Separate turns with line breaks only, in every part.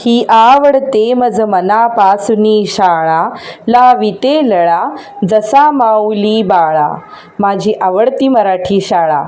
ही आवडते मज मनापासुनी शाळा लाविते लळा जसा माऊली बाळा. माझी आवडती मराठी शाळा.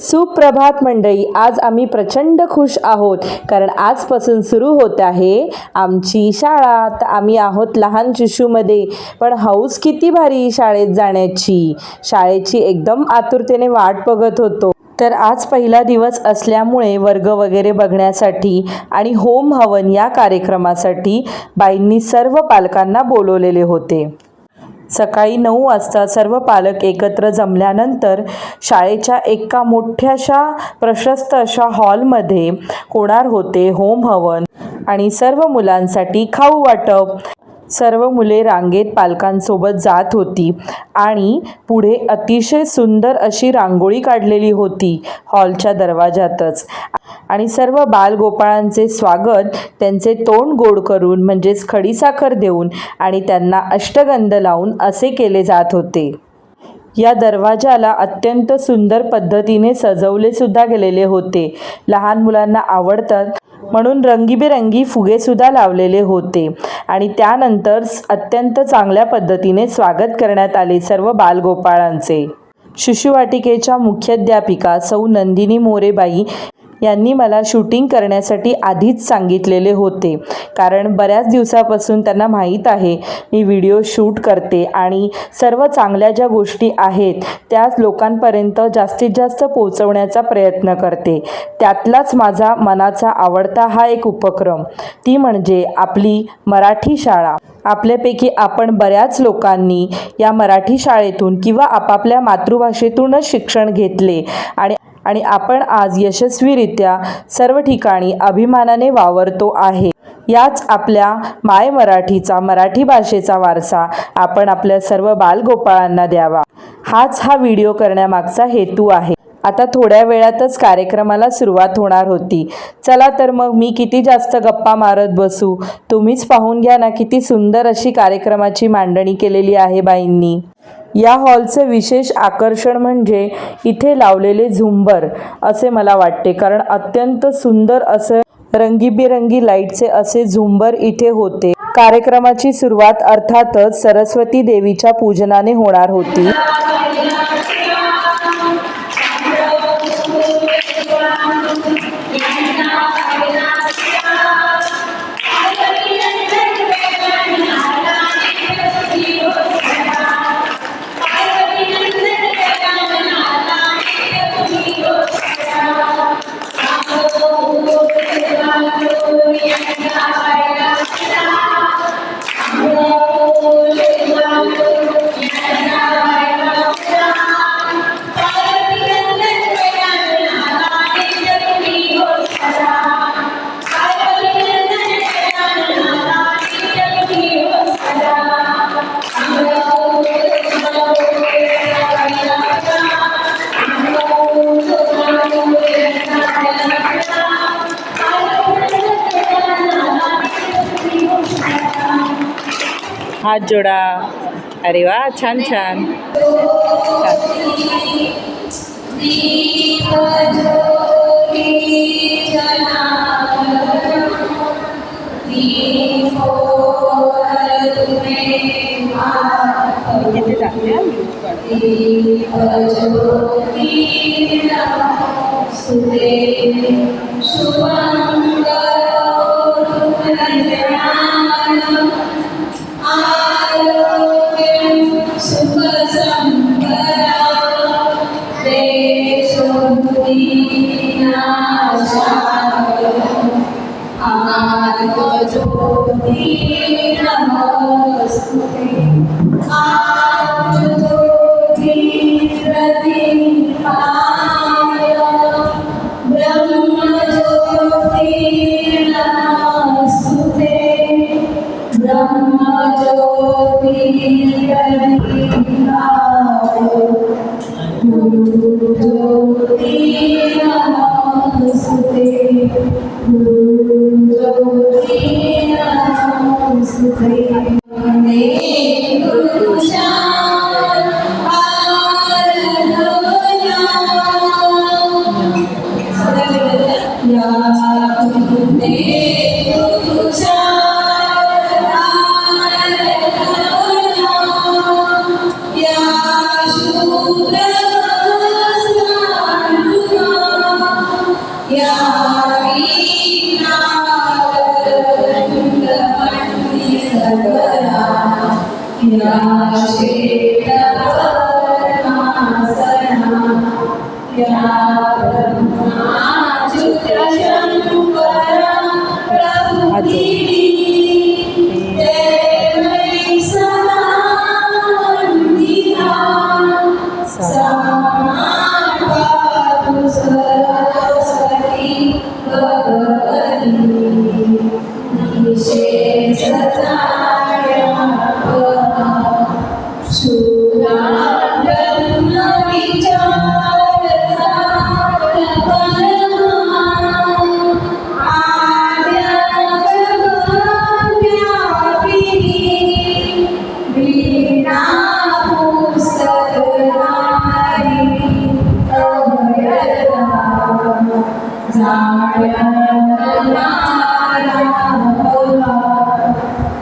सुप्रभात मंडळी आज आम्ही प्रचंड खुश आहोत कारण आजपासून सुरू होत आहे आमची शाळा. तर आम्ही आहोत लहान शिशूमध्ये पण हौस किती भारी शाळेत जाण्याची. शाळेची एकदम आतुरतेने वाट बघत होतो. तर आज पहिला दिवस असल्यामुळे वर्ग वगैरे बघण्यासाठी आणि होम हवन या कार्यक्रमासाठी बाईंनी सर्व पालकांना बोलवलेले होते. सकाळी नऊ वाजता सर्व पालक एकत्र जमल्यानंतर शाळेच्या एका मोठ्याशा प्रशस्त अशा हॉलमध्ये होणार होते होम हवन आणि सर्व मुलांसाठी खाऊ वाटप. सर्व मुले रांगेत पालकांसोबत जात होती आणि पुढे अतिशय सुंदर अशी रांगोळी काढलेली होती हॉलच्या दरवाजातच आणि सर्व बालगोपाळांचे स्वागत त्यांचे तोंड गोड करून म्हणजेच खडीसाखर देऊन आणि त्यांना अष्टगंध लावून असे केले जात होते. या दरवाजाला अत्यंत सुंदर पद्धतीने सजवले सुद्धा गेलेले होते. लहान मुलांना आवडतात म्हणून रंगीबेरंगी फुगेसुद्धा लावलेले होते. आणि त्यानंतर अत्यंत चांगल्या पद्धतीने स्वागत करण्यात आले सर्व बालगोपाळांचे. शिशुवाटिकेच्या मुख्याध्यापिका सौ नंदिनी मोरेबाई यांनी मला शूटिंग करण्यासाठी आधीच सांगितलेले होते. कारण बऱ्याच दिवसापासून त्यांना माहीत आहे मी व्हिडिओ शूट करते आणि सर्व चांगल्या ज्या गोष्टी आहेत त्याच लोकांपर्यंत जास्तीत जास्त पोचवण्याचा प्रयत्न करते. त्यातलाच माझा मनाचा आवडता हा एक उपक्रम. ती म्हणजे आपली मराठी शाळा. आपल्यापैकी आपण बऱ्याच लोकांनी या मराठी शाळेतून किंवा आपापल्या मातृभाषेतूनच शिक्षण घेतले आणि आणि आपण आज यशस्वीरित्या सर्व ठिकाणी अभिमानाने वावरतो आहे. याच आपल्या माय मराठीचा मराठी भाषेचा वारसा आपण आपल्या सर्व बालगोपाळांना द्यावा. हाच हा व्हिडिओ करण्यामागचा हेतू आहे. आता थोड्या वेळातच कार्यक्रमाला सुरुवात होणार होती. चला तर मग मी किती जास्त गप्पा मारत बसू? तुम्हीच पाहून घ्या ना किती सुंदर अशी कार्यक्रमाची मांडणी केलेली आहे बाईंनी. या हॉलचं विशेष आकर्षण म्हणजे इथे लावलेले झुंबर असे मला वाटते. कारण अत्यंत सुंदर असं रंगीबेरंगी लाईटचे असे झुंबर इथे होते. कार्यक्रमाची सुरुवात अर्थातच सरस्वती देवीच्या पूजनाने होणार होती. हात जोडा अरे वा छान छान
Sweet the most. Yeah,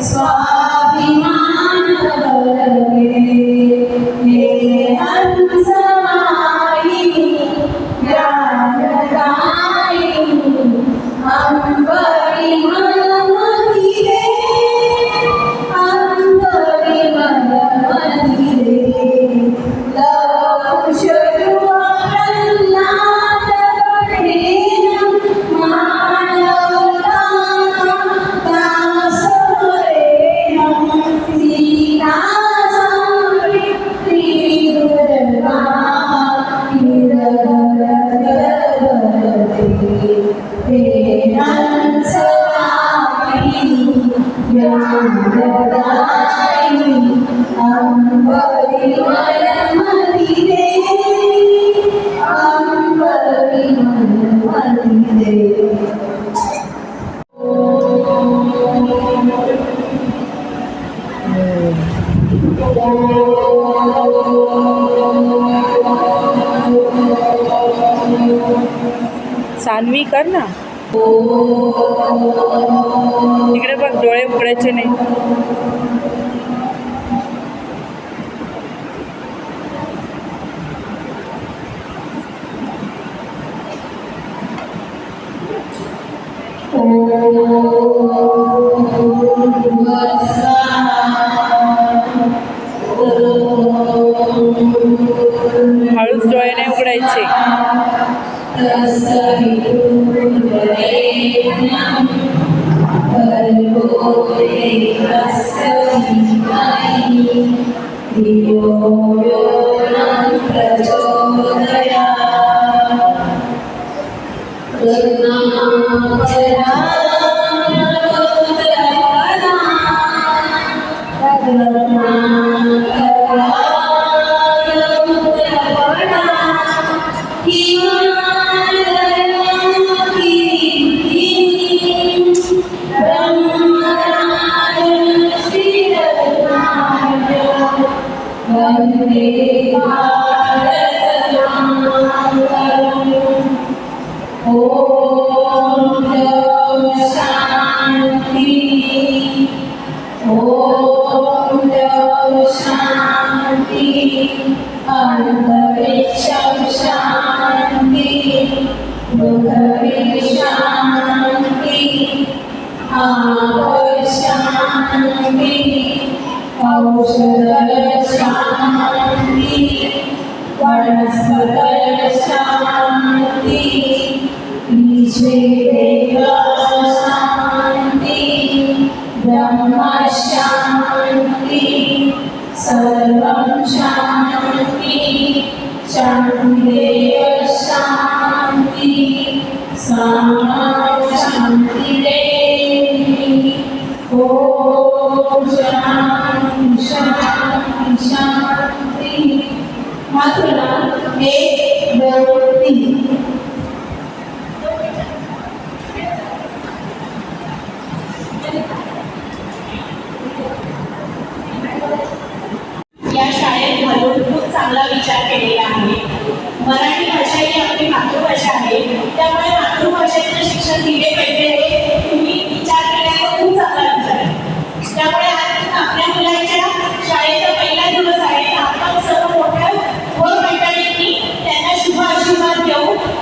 स्वाभिमान सान्वी कर ना इकडे बघ डोळे उघडायचे नाही હળુસ જોઈને ઉગડાય છે પ્રચોદયા Oh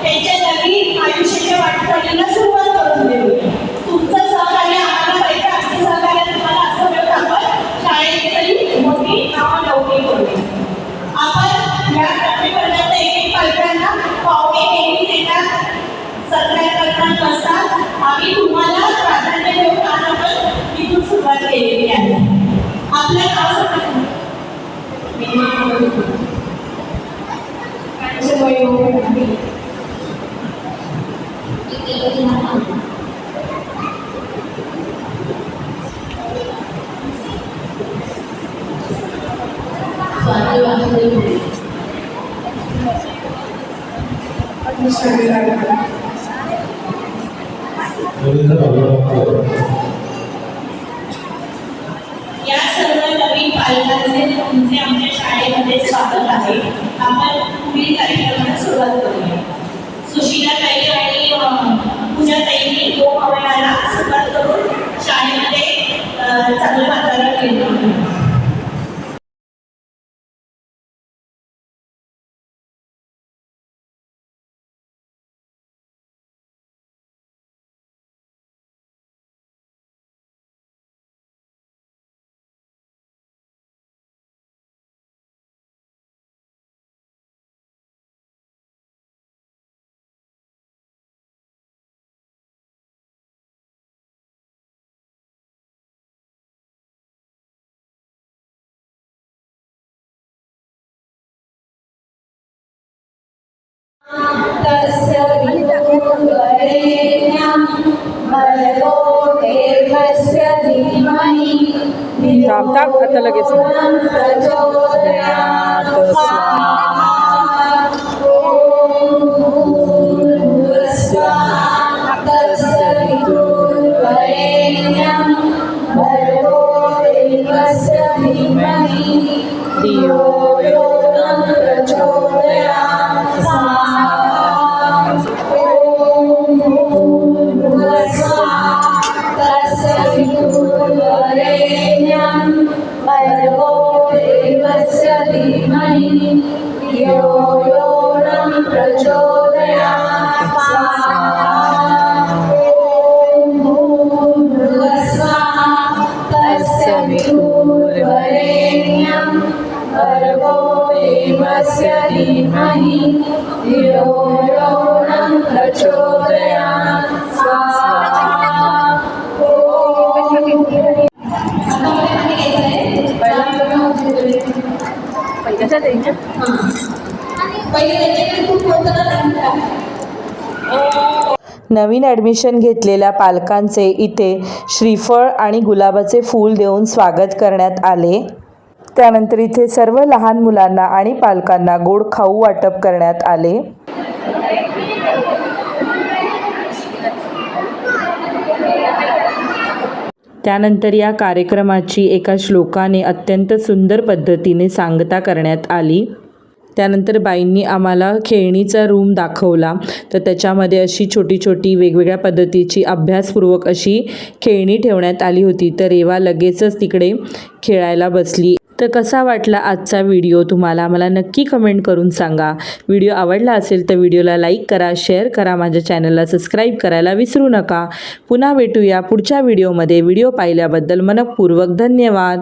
त्यांच्या नवीन आयुष्याच्या वाटचालीला सुरुवात करून देऊ. तुमचं सहकार्य आम्हाला पाहिजे आमचं सहकार्य तुम्हाला असं मिळून आपण शाळेत तरी मोठी नावलौकिक करू आपण या टप्प्यापर्यंत एक एक पालकांना पावणे नेहमी येतात सरकार करतात नसतात आम्ही तुम्हाला प्राधान्य देऊन आज आपण तिथून सुरुवात केलेली आहे. आपलं नाव सांगा. आपण पुढील कार्यक्रमाला सुरुवात करूया. सुशीला ताई आणि पूजा ताईंनी दोन सुरुवात करून शाळेमध्ये चांगलं वातावरण निर्माण
थांब, थांब, आता लगेच.
धियो धीमहि धियो यो न प्रचोदयात् स्वाहा. ॐ भूर्भुवस्सुवः तस्य विदुर्वरेण्यं भर्गो देवस्य धीमहि धियो यो न प्रचोदयात्
नवीन ॲडमिशन घेतलेल्या पालकांचे इथे श्रीफळ आणि गुलाबाचे फूल देऊन स्वागत करण्यात आले. त्यानंतर इथे सर्व लहान मुलांना आणि पालकांना गोड खाऊ वाटप करण्यात आले. त्यानंतर या कार्यक्रमाची एका श्लोकाने अत्यंत सुंदर पद्धतीने सांगता करण्यात आली. त्यानंतर बाईंनी आम्हाला खेळणीचा रूम दाखवला. तर त्याच्यामध्ये अशी छोटी छोटी वेगवेगळ्या पद्धतीची अभ्यासपूर्वक अशी खेळणी ठेवण्यात आली होती. तर रेवा लगेचच तिकडे खेळायला बसली. तर कसा वाटला आजचा व्हिडिओ तुम्हाला? मला नक्की कमेंट करून सांगा. व्हिडिओ आवडला असेल तर व्हिडिओला लाईक करा शेअर करा माझ्या चॅनलला सबस्क्राईब करायला विसरू नका. पुन्हा भेटूया पुढच्या व्हिडिओमध्ये व्हिडिओ पाहिल्याबद्दल मनपूर्वक धन्यवाद.